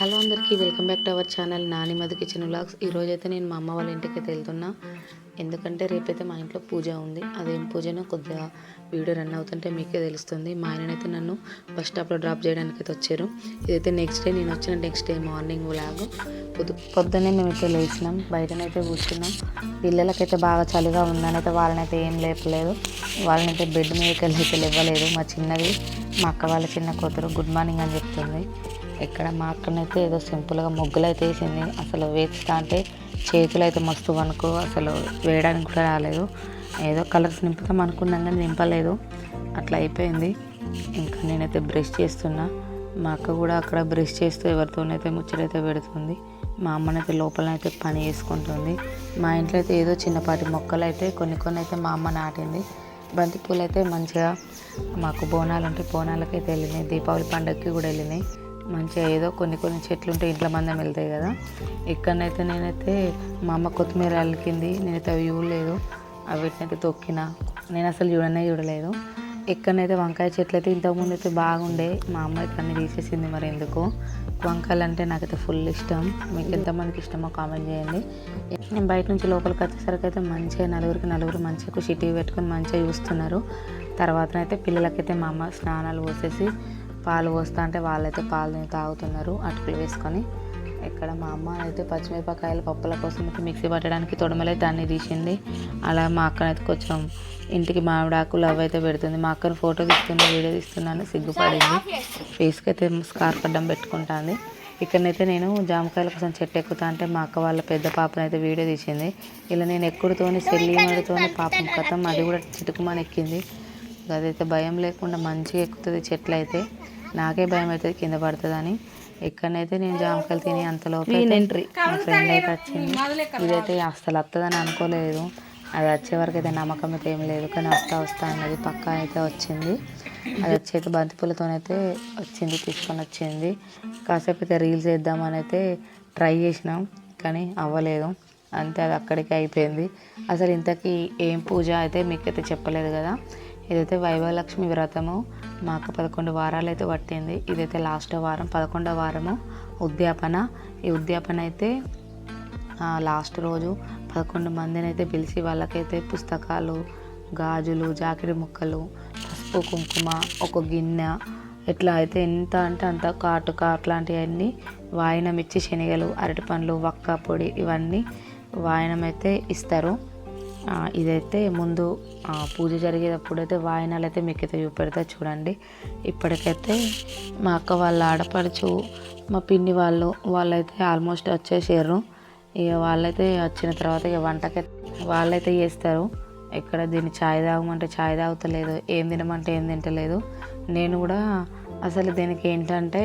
Hello అందరికీ welcome back to our channel Nani Madhu kitchen vlogs. ఈరోజు అయితే నేను మా అమ్మ వాళ్ళ ఇంటికి అయితే వెళ్తున్నా. ఎందుకంటే రేపైతే మా ఇంట్లో పూజ ఉంది. అదేం పూజనో కొద్దిగా వీడియో రన్ అవుతుంటే మీకే తెలుస్తుంది. మా ఆయననైతే నన్ను బస్ స్టాప్లో డ్రాప్ చేయడానికి అయితే వచ్చారు. ఇదైతే నెక్స్ట్ డే నేను వచ్చిన నెక్స్ట్ డే మార్నింగ్ వ్లాగ్. పొద్దు పొద్దున్నే మేము అయితే లేచినాం. బయటనైతే కూర్చున్నాం. పిల్లలకైతే బాగా చలిగా ఉందనైతే వాళ్ళనైతే ఏం లేపలేదు. వాళ్ళనైతే బెడ్ మీదకి వెళ్ళి అయితే లేవలేదు. మా చిన్నది మా అక్క వాళ్ళ చిన్న కూతురు గుడ్ మార్నింగ్ అని చెప్తుంది. ఇక్కడ మా అక్కనైతే ఏదో సింపుల్గా ముగ్గులు అయితే వేసింది. అసలు వేస్తా అంటే చేతులు అయితే మస్తు వణుకు. అసలు వేయడానికి కూడా రాలేదు. ఏదో కలర్స్ నింపుతాం అనుకున్నాం కానీ నింపలేదు. అట్లా అయిపోయింది. ఇంకా నేనైతే బ్రష్ చేస్తున్నా. మా అక్క కూడా అక్కడ బ్రష్ చేస్తూ ఎవరితోనైతే ముచ్చటైతే పెడుతుంది. మా అమ్మనైతే లోపలనైతే పని చేసుకుంటుంది. మా ఇంట్లో అయితే ఏదో చిన్నపాటి మొక్కలు అయితే కొన్ని కొన్ని అయితే మా అమ్మ నాటింది. బంతి పూలు అయితే మంచిగా మాకు బోనాలు ఉంటే బోనాలకైతే వెళ్ళినాయి. దీపావళి పండుగకి కూడా వెళ్ళినాయి. మంచిగా ఏదో కొన్ని కొన్ని చెట్లు ఉంటే ఇంట్లో మందం వెళ్తాయి కదా. ఇక్కడనైతే నేనైతే మా అమ్మ కొత్తిమీర అల్లికింది నేనైతే అవి చూడలేదు. అవి వీటినైతే తొక్కిన నేను అసలు చూడనే చూడలేదు. ఎక్కడనైతే వంకాయ చెట్లు అయితే ఇంతకుముందు అయితే బాగుండే. మా అమ్మ ఇక్కడ అన్ని తీసేసింది మరి ఎందుకు. వంకాయలు అంటే నాకైతే ఫుల్ ఇష్టం. మీకు ఎంతమందికి ఇష్టమో కామెంట్ చేయండి. నేను బయట నుంచి లోపలికి వచ్చేసరికి అయితే మంచిగా నలుగురికి నలుగురు మంచిగా ఖుషి పెట్టుకొని మంచిగా చూస్తున్నారు. తర్వాతనైతే పిల్లలకైతే మా అమ్మ స్నానాలు పోసేసి పాలు పోస్తా అంటే వాళ్ళైతే పాలు తాగుతున్నారు అటుకులు వేసుకొని. ఇక్కడ మా అమ్మ అయితే పచ్చిమిరపకాయలు పప్పుల కోసం అయితే మిక్సీ పట్టడానికి తొడమలైతే అన్ని తీసింది. అలా మా అక్కనైతే కొంచెం ఇంటికి మామిడాకులు అవి అయితే పెడుతుంది. మా అక్కను ఫోటో తీస్తున్నా వీడియో తీస్తున్నాను సిగ్గుపడింది. ఫేస్కి అయితే స్కార్ఫ్ అడ్డం పెట్టుకుంటుంది. ఇక్కడనైతే నేను జామకాయల కోసం చెట్టు ఎక్కుతా అంటే మా అక్క వాళ్ళ పెద్ద పాపను అయితే వీడియో తీసింది. ఇలా నేను ఎక్కుడుతోని సెల్లిమడితోని పాపం కథం అది కూడా చిటుకుమని ఎక్కింది. అదైతే భయం లేకుండా మంచిగా ఎక్కుతుంది చెట్లు అయితే నాకే భయం అవుతుంది కింద పడుతుందని. ఎక్కడనైతే నేను జామకాయలు తిని అంతలోపు మా ఫ్రెండ్ అయితే వచ్చింది. ఇదైతే అసలు వస్తుందని అనుకోలేదు. అది వచ్చే వరకు అయితే నమ్మకం అయితే ఏం లేదు కానీ వస్తా వస్తా అన్నది పక్కా అయితే వచ్చింది. అది వచ్చేది బంతిపూలతోనైతే వచ్చింది తీసుకొని వచ్చింది. కాసేపు అయితే రీల్స్ వేద్దామని అయితే ట్రై చేసినాం కానీ అవ్వలేదు. అంతే అది అక్కడికి అయిపోయింది. అసలు ఇంతకీ ఏం పూజ అయితే మీకైతే చెప్పలేదు కదా. ఇదైతే వైభవలక్ష్మి వ్రతము మాకు పదకొండు వారాలు అయితే పట్టింది. ఇదైతే లాస్ట్ వారం పదకొండవ వారము ఉద్యాపన. ఈ ఉద్యాపన అయితే లాస్ట్ రోజు పదకొండు మందిని అయితే పిలిచి వాళ్ళకైతే పుస్తకాలు గాజులు జాకెట్ ముక్కలు పసుపు కుంకుమ ఒక గిన్నె ఇట్లా అయితే ఎంత అంటే అంత కాటుక అట్లాంటివన్నీ వాయినం ఇచ్చి శనగలు అరటి పండ్లు వక్క పొడి ఇవన్నీ వాయనం అయితే ఇస్తారు. ఇదైతే ముందు పూజ జరిగేటప్పుడు అయితే వాయినాలు అయితే మీకు అయితే చూపెడతా చూడండి. ఇప్పటికైతే మా అక్క వాళ్ళ ఆడపడుచు మా పిన్ని వాళ్ళు వాళ్ళైతే ఆల్మోస్ట్ వచ్చేసారు ఇక వాళ్ళైతే వచ్చిన తర్వాత ఇక వంటకి వాళ్ళైతే చేస్తారు. ఇక్కడ దీన్ని ఛాయ్ తాగమంటే ఛాయ్ తాగుతలేదు ఏం తినమంటే ఏం తింటలేదు. నేను కూడా అసలు దీనికి ఏంటంటే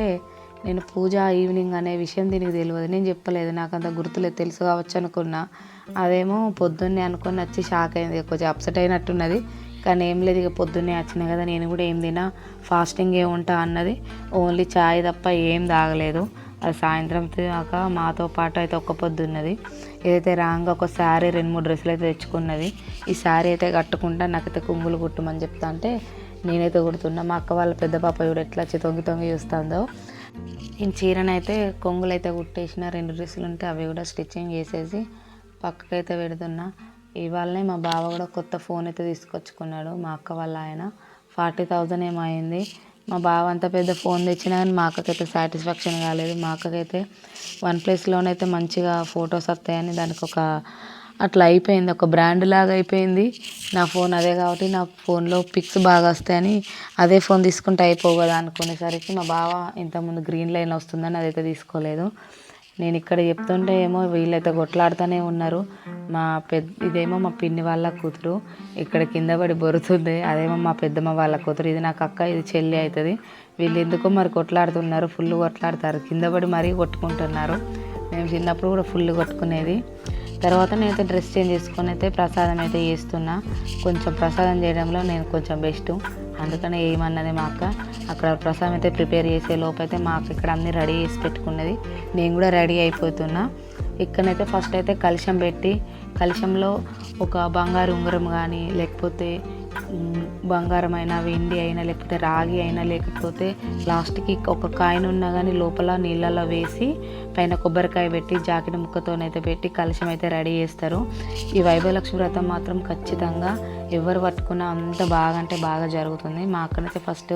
నేను పూజ ఈవినింగ్ అనే విషయం దీనికి తెలియదు. నేను చెప్పలేదు నాకు అంత గుర్తులేదు తెలుసు కావచ్చు అనుకున్నా. అదేమో పొద్దున్నే అనుకొని వచ్చి షాక్ అయింది. కొంచెం అప్సెట్ అయినట్టున్నది. కానీ ఏం లేదు ఇక పొద్దున్నే వచ్చినా కదా నేను కూడా ఏం తినా ఫాస్టింగ్ ఏం ఉంటా అన్నది. ఓన్లీ చాయ్ తప్ప ఏం తాగలేదు. అది సాయంత్రం తినాక మాతో పాటు అయితే ఒక్క పొద్దున్నది ఏదైతే రాంగ్ ఒక శారీ రెండు మూడు డ్రెస్సులు అయితే తెచ్చుకున్నది. ఈ శారీ అయితే కట్టుకుంటా నాకైతే కుంగులు కుట్టమని చెప్తా అంటే నేనైతే కుడుతున్నా. మా అక్క వాళ్ళ పెద్ద పాప కూడా ఎట్లా వచ్చి తొంగి తొంగి చూస్తుందో. నేను చీరనైతే కొంగులైతే కుట్టేసిన రెండు డ్రెస్సులు ఉంటే అవి కూడా స్టిచ్చింగ్ చేసేసి పక్కకైతే పెడుతున్నా. ఇవాళనే మా బావ కూడా కొత్త ఫోన్ అయితే తీసుకొచ్చుకున్నాడు. మా అక్క వాళ్ళ ఆయన. ఫార్టీ థౌజండ్ ఏమో అయింది. మా బావ అంత పెద్ద ఫోన్ తెచ్చినా కానీ మా అక్కకైతే సాటిస్ఫాక్షన్ కాలేదు. మా అక్కకైతే వన్ ప్లస్లోనైతే మంచిగా ఫొటోస్ వస్తాయని దానికి ఒక అట్లా అయిపోయింది. ఒక బ్రాండ్ లాగా అయిపోయింది. నా ఫోన్ అదే కాబట్టి నా ఫోన్లో పిక్స్ బాగా వస్తాయని అదే ఫోన్ తీసుకుంటే అయిపోవు కదా అనుకునేసరికి మా బావ ఇంతకుముందు గ్రీన్ లైన్ వస్తుందని అదైతే తీసుకోలేదు. నేను ఇక్కడ చెప్తుంటే ఏమో వీళ్ళైతే కొట్లాడుతూనే ఉన్నారు. మా పెద్ద ఇదేమో మా పిన్ని వాళ్ళ కూతురు. ఇక్కడ కింద పడి బొరుతుంది. అదేమో మా పెద్దమ్మ వాళ్ళ కూతురు. ఇది నాకు అక్క ఇది చెల్లి అవుతుంది. వీళ్ళు ఎందుకో మరి కొట్లాడుతున్నారు. ఫుల్ కొట్లాడతారు. కింద పడి మరీ కొట్టుకుంటున్నారు. మేము చిన్నప్పుడు కూడా ఫుల్ కొట్టుకునేది. తర్వాత నేనైతే డ్రెస్ చేంజ్ చేసుకొని అయితే ప్రసాదం అయితే చేస్తున్నా. కొంచెం ప్రసాదం చేయడంలో నేను కొంచెం బెస్ట్. అందుకనే ఏమన్నది మా అక్క? అక్కడ ప్రసాదం అయితే ప్రిపేర్ చేసే లోపైతే మా అక్క ఇక్కడ అన్నీ రెడీ చేసి పెట్టుకున్నది. నేను కూడా రెడీ అయిపోతున్నా. ఇక్కడనైతే ఫస్ట్ అయితే కలశం పెట్టి కలశంలో ఒక బంగారు ఉంగరం కానీ లేకపోతే బంగారం అయినా వెండి అయినా లేకపోతే రాగి అయినా లేకపోతే లాస్ట్కి ఒక కాయిన్ ఉన్నా కానీ లోపల నీళ్ళలో వేసి పైన కొబ్బరికాయ పెట్టి జాకెట్ ముక్కతోనైతే పెట్టి కలశం అయితే రెడీ చేస్తారు. ఈ వైభవలక్ష్మి వ్రతం మాత్రం ఖచ్చితంగా ఎవరు పట్టుకున్నా అంత బాగా అంటే బాగా జరుగుతుంది. మా అక్కనైతే ఫస్ట్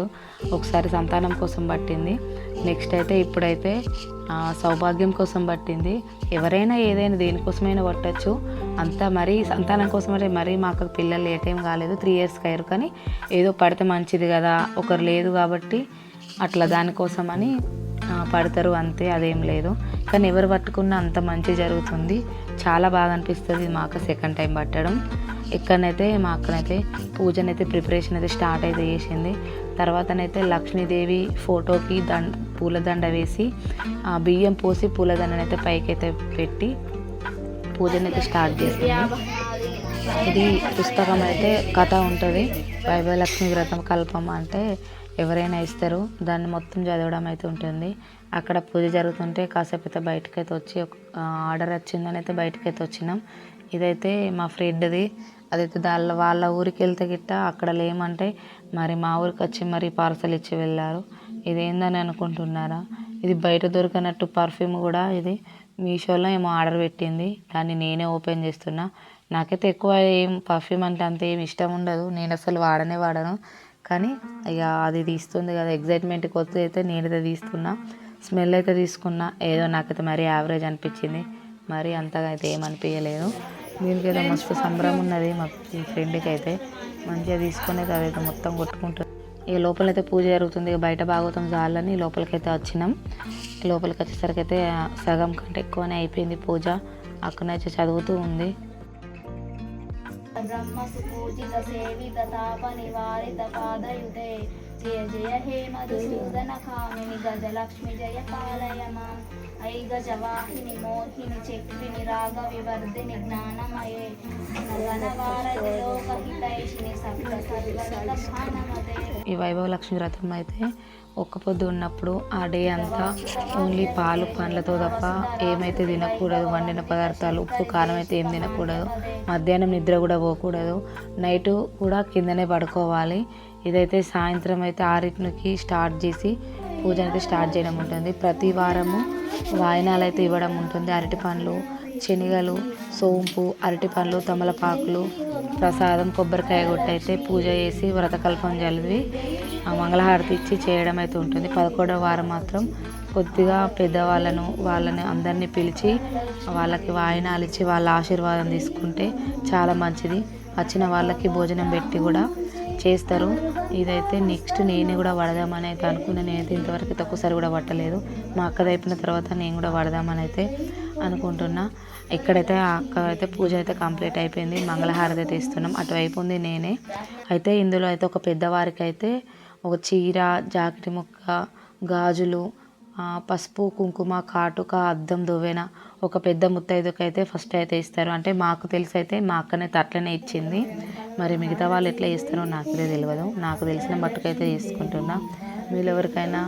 ఒకసారి సంతానం కోసం పట్టింది. నెక్స్ట్ అయితే ఇప్పుడైతే సౌభాగ్యం కోసం పట్టింది. ఎవరైనా ఏదైనా దేనికోసమైనా పట్టచ్చు. అంతా మరీ సంతానం కోసం అంటే మరీ మాకు పిల్లలు ఏ టైం కాలేదు త్రీ ఇయర్స్కి అయ్యారు. కానీ ఏదో పడితే మంచిది కదా ఒకరు లేదు కాబట్టి అట్లా దానికోసం అని పడతారు అంతే అదేం లేదు. కానీ ఎవరు పట్టుకున్నా అంత మంచి జరుగుతుంది. చాలా బాగా అనిపిస్తుంది మా అక్క సెకండ్ టైం పట్టడం. ఎక్కడనైతే మా అక్కనైతే పూజనైతే ప్రిపరేషన్ అయితే స్టార్ట్ అయితే చేసింది. తర్వాతనైతే లక్ష్మీదేవి ఫోటోకి దండ పూలదండ వేసి ఆ బియ్యం పోసి పూలదండనైతే పైకైతే పెట్టి పూజనైతే స్టార్ట్ చేసింది ఇది పుస్తకం అయితే కథ ఉంటుంది. వైభవలక్ష్మి వ్రతం కల్పం అంటే ఎవరైనా ఇస్తారు. దాన్ని మొత్తం చదవడం అయితే ఉంటుంది. అక్కడ పూజ జరుగుతుంటే కాసేపు అయితే బయటకైతే అయితే వచ్చి ఒక ఆర్డర్ వచ్చిందని అయితే బయటకైతే అయితే వచ్చినాం. ఇదైతే మా ఫ్రెండ్ది. అదైతే దానిలో వాళ్ళ ఊరికి వెళ్తే గిట్ట అక్కడ లేమంటే మరి మా ఊరికి వచ్చి మరి పార్సల్ ఇచ్చి వెళ్ళారు. ఇది ఏందని అనుకుంటున్నారా? ఇది బయట దొరికినట్టు పర్ఫ్యూమ్ కూడా ఇది. మీషోలో ఏమో ఆర్డర్ పెట్టింది. దాన్ని నేనే ఓపెన్ చేస్తున్నా. నాకైతే ఎక్కువ ఏం పర్ఫ్యూమ్ అంటే అంత ఏం ఇష్టం ఉండదు. నేను అసలు వాడనే వాడను. కానీ ఇక అది తీస్తుంది కదా ఎగ్జైట్మెంట్ కొత్త అయితే నేనైతే తీస్తున్నా. స్మెల్ అయితే తీసుకున్నా. ఏదో నాకైతే మరీ యావరేజ్ అనిపించింది. మరీ అంతగా అయితే ఏమనిపించలేదు దీనికైతే మస్తు సంబరం ఉన్నది మా ఫ్రెండ్కి అయితే. మంచిగా తీసుకొని అయితే అదైతే మొత్తం కొట్టుకుంటుంది ఇక లోపలైతే పూజ జరుగుతుంది. ఇక బయట భాగవతం చాలని లోపలికైతే వచ్చినాం. లోపలికి వచ్చేసరికి అయితే సగం కంటే ఎక్కువనే అయిపోయింది పూజ. అక్కడనైతే చదువుతూ ఉంది. బ్రహ్మ సుపూజిత సేవిత తాప నివారిత పాదయుతే. జయ జయ హే మధుసూదన కామిని గజలక్ష్మి జయ పాలయ మాం ఐ గజవాహిని మోహిని చక్రిని రాగ వివర్ధిని జ్ఞానమయే. గణవారతి సప్త సర్వగత ఈ వైభవ లక్ష్మి వ్రతం అయితే ఒక్క పొద్దు ఉన్నప్పుడు ఆ డే అంతా ఓన్లీ పాలు పండ్లతో తప్ప ఏమైతే తినకూడదు వండిన పదార్థాలు ఉప్పు కారం అయితే ఏం తినకూడదు మధ్యాహ్నం నిద్ర కూడా పోకూడదు నైట్ కూడా కిందనే పడుకోవాలి. ఇదైతే సాయంత్రం అయితే ఆరింటికి స్టార్ట్ చేసి పూజ అయితే స్టార్ట్ చేయడం ఉంటుంది. ప్రతి వారము వాయినాలు అయితే ఇవ్వడం ఉంటుంది. అరటి పండ్లు శనగలు సోంపు అరటి పండ్లు తమలపాకులు ప్రసాదం కొబ్బరికాయ కొట్టయితే పూజ చేసి వ్రతకల్పం చదివి మంగళహారతి ఇచ్చి చేయడం అయితే ఉంటుంది. పదకొండవ వారం మాత్రం కొద్దిగా పెద్దవాళ్ళను వాళ్ళని అందరినీ పిలిచి వాళ్ళకి వాయినాలు ఇచ్చి వాళ్ళ ఆశీర్వాదం తీసుకుంటే చాలా మంచిది. వచ్చిన వాళ్ళకి భోజనం పెట్టి కూడా చేస్తారు. ఇదైతే నెక్స్ట్ నేను కూడా పడదామని అయితే అనుకున్నా. నేనైతే ఇంతవరకు అయితే ఒక్కసారి కూడా పట్టలేదు మా అక్కది అయిపోయిన తర్వాత నేను కూడా పడదామని అయితే అనుకుంటున్నా. ఇక్కడైతే అక్క అయితే పూజ అయితే కంప్లీట్ అయిపోయింది. మంగళహారతి అయితే ఇస్తున్నాం. అటువైపు ఉంది నేనే. అయితే ఇందులో అయితే ఒక పెద్దవారికి అయితే ఒక చీర జాకెట్ ముక్క గాజులు పసుపు కుంకుమ కాటుక అద్దం దువ్వెన ఒక పెద్ద ముత్తైదుకి అయితే ఫస్ట్ అయితే ఇస్తారు. అంటే మాకు తెలిసి అయితే మా అక్కనైతే అట్లనే ఇచ్చింది. మరి మిగతా వాళ్ళు ఎట్లా చేస్తారో నాకైతే తెలియదు నాకు తెలిసిన మట్టుకైతే తీసుకుంటున్నా మీరు ఎవరికైనా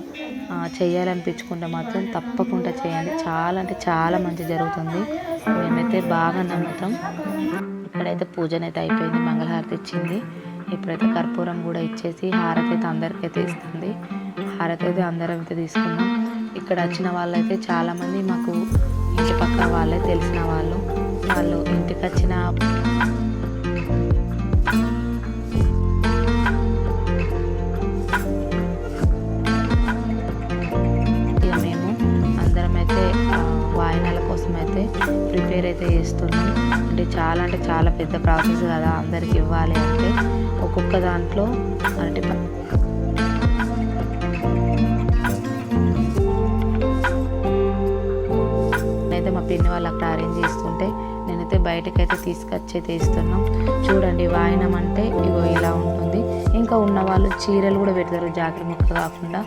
చేయాలనిపించుకుంటే మాత్రం తప్పకుండా చేయండి. చాలా అంటే చాలా మంచి జరుగుతుంది. మేమైతే బాగా నమ్ముతాం. ఇక్కడైతే పూజనైతే అయిపోయింది. మంగళహారతి ఇచ్చింది. ఇప్పుడైతే కర్పూరం కూడా ఇచ్చేసి హారతి అయితే అందరికైతే ఇస్తుంది. హారతి అయితే అందరం అయితే తీసుకున్నాం. ఇక్కడ వచ్చిన వాళ్ళైతే చాలామంది మాకు ఇంటి పక్క వాళ్ళే తెలిసిన వాళ్ళు వాళ్ళు ఇంటికి వచ్చిన మేము అందరం అయితే వాయినాల కోసం అయితే ప్రిపేర్ అయితే చేస్తున్నాం. అంటే చాలా అంటే చాలా పెద్ద ప్రాసెస్ కదా అందరికి ఇవ్వాలి అంటే ఒక్కొక్క దాంట్లో అరటి మా పిన్ని వాళ్ళు అక్కడ అరేంజ్ చేస్తుంటే నేనైతే బయటకైతే తీసుకొచ్చి అయితే ఇస్తున్నాం. చూడండి వాయనం అంటే ఇగో ఇలా ఉంటుంది. ఇంకా ఉన్న వాళ్ళు చీరలు కూడా పెడతారు జాకెట్ ముక్క కాకుండా.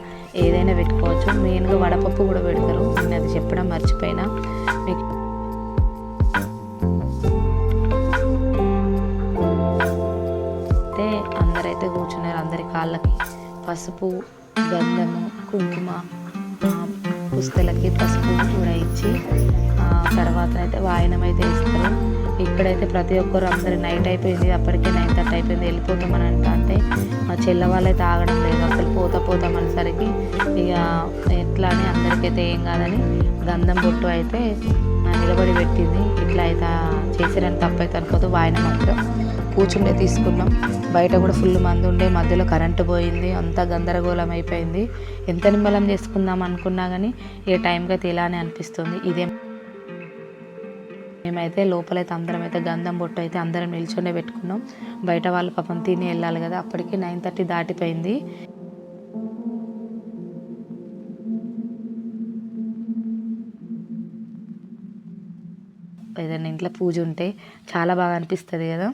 ఏదైనా పెట్టుకోవచ్చు. మెయిన్గా వడపప్పు కూడా పెడతారు. నేను అది చెప్పడం మర్చిపోయినా. మీకు అయితే అందరైతే కూర్చున్నారు. అందరి కాళ్ళకి పసుపు గంధము కుంకుమ పుస్తలకి పసుపు కూడా ఇచ్చి తర్వాత అయితే వాయనం అయితే ఇస్తారు. ఇక్కడైతే ప్రతి ఒక్కరు అందరు నైట్ అయిపోయింది అప్పటికే నైన్ థర్టీ అయిపోయింది వెళ్ళిపోతామని అంట అంటే మా చెల్ల వాళ్ళైతే ఆగడం లేదు అసలు పోతా పోతామనేసరికి ఇక ఎట్లా అని అందరికైతే ఏం కాదని గంధం బొట్టు అయితే నిలబడి పెట్టింది. ఇట్లా అయితే చేసారని తప్పైతే అనుకోదు వాయన మాత్రం. కూర్చుండే తీసుకున్నాం. బయట కూడా ఫుల్ మంది ఉండే మధ్యలో కరెంటు పోయింది అంతా గందరగోళం అయిపోయింది. ఎంత నిమ్మలం చేసుకుందాం అనుకున్నా కానీ ఏ టైంకి అయితే ఇలానే అనిపిస్తుంది. ఇదే మేమైతే లోపలైతే అందరం అయితే గంధం బొట్టు అయితే అందరం నిల్చొనే పెట్టుకున్నాం. బయట వాళ్ళు పాపం తిని వెళ్ళాలి కదా అప్పటికి నైన్ థర్టీ దాటిపోయింది. ఇంట్లో పూజ ఉంటే చాలా బాగా అనిపిస్తుంది కదా.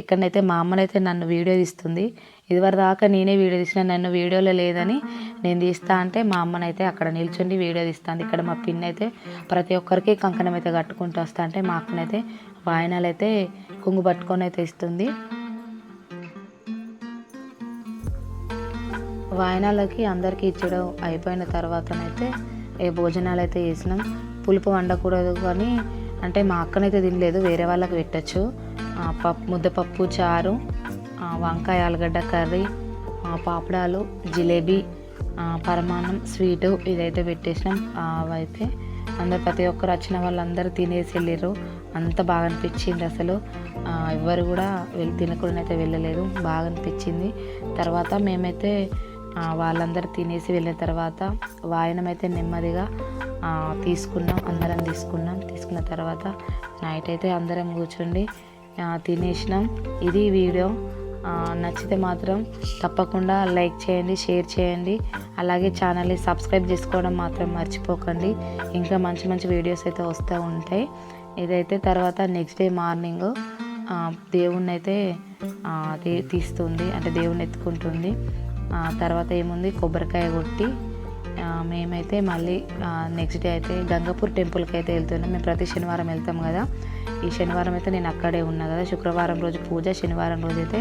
ఇక్కడనైతే మా అమ్మనైతే నన్ను వీడియో తీస్తుంది ఇదివరకు దాకా నేనే వీడియో తీసిన నన్ను వీడియోలో లేదని నేను తీస్తా అంటే మా అమ్మనైతే అక్కడ నిల్చుండి వీడియో తీస్తాను ఇక్కడ మా పిన్ అయితే ప్రతి ఒక్కరికి కంకణం అయితే కట్టుకుంటూ వస్తా అంటే మా అక్కనైతే వాయనాలు అయితే కుంగు పట్టుకొని అయితే ఇస్తుంది. వాయనాలకి అందరికీ ఇచ్చడం అయిపోయిన తర్వాతనైతే ఏ భోజనాలు అయితే చేసినాం పులుపు వండకూడదు కానీ అంటే మా అక్కనైతే తినలేదు వేరే వాళ్ళకి పెట్టచ్చు. పప్పు ముద్దపప్పు చారు వంకాయ ఆలుగడ్డ కర్రీ పాపడాలు జిలేబీ పరమాన్నం స్వీటు ఇదైతే పెట్టేసినాం. అవైతే అందరు ప్రతి ఒక్కరు వచ్చిన వాళ్ళందరూ తినేసి వెళ్ళారు అంత బాగా అనిపించింది అసలు. ఎవరు ఎవ్వరు కూడా వెళ్ళి తినకుండా అయితే వెళ్ళలేదు. బాగా అనిపించింది. తర్వాత మేమైతే వాళ్ళందరూ తినేసి వెళ్ళిన తర్వాత వాయనం అయితే నెమ్మదిగా తీసుకున్నాం అందరం తీసుకున్నాం. తీసుకున్న తర్వాత నైట్ అయితే అందరం కూర్చుండి తినేసినాం. ఇది వీడియో. నచ్చితే మాత్రం తప్పకుండా లైక్ చేయండి షేర్ చేయండి. అలాగే ఛానల్ని సబ్స్క్రైబ్ చేసుకోవడం మాత్రం మర్చిపోకండి. ఇంకా మంచి మంచి వీడియోస్ అయితే వస్తూ ఉంటాయి. ఇదైతే తర్వాత నెక్స్ట్ డే మార్నింగ్ దేవుణ్ణి అయితే తీస్తుంది అంటే దేవుణ్ణి ఎత్తుకుంటుంది. తర్వాత ఏముంది? కొబ్బరికాయ కొట్టి మేమైతే మళ్ళీ నెక్స్ట్ డే అయితే గంగపూర్ టెంపుల్కి అయితే వెళ్తున్నాం. మేము ప్రతి శనివారం వెళ్తాం కదా. ఈ శనివారం అయితే నేను అక్కడే ఉన్నా కదా. శుక్రవారం రోజు పూజ శనివారం రోజు అయితే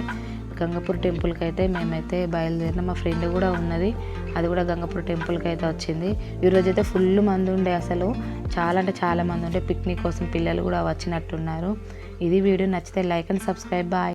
గంగపూర్ టెంపుల్కి అయితే మేమైతే బయలుదేరిన. మా ఫ్రెండ్ కూడా ఉన్నది. అది కూడా గంగపూర్ టెంపుల్కి అయితే వచ్చింది. ఈరోజు అయితే ఫుల్ మంది ఉండే అసలు. చాలా అంటే చాలా మంది ఉండే. పిక్నిక్ కోసం పిల్లలు కూడా వచ్చినట్టున్నారు. ఇది వీడియో నచ్చితే లైక్ అండ్ సబ్స్క్రైబ్. బాయ్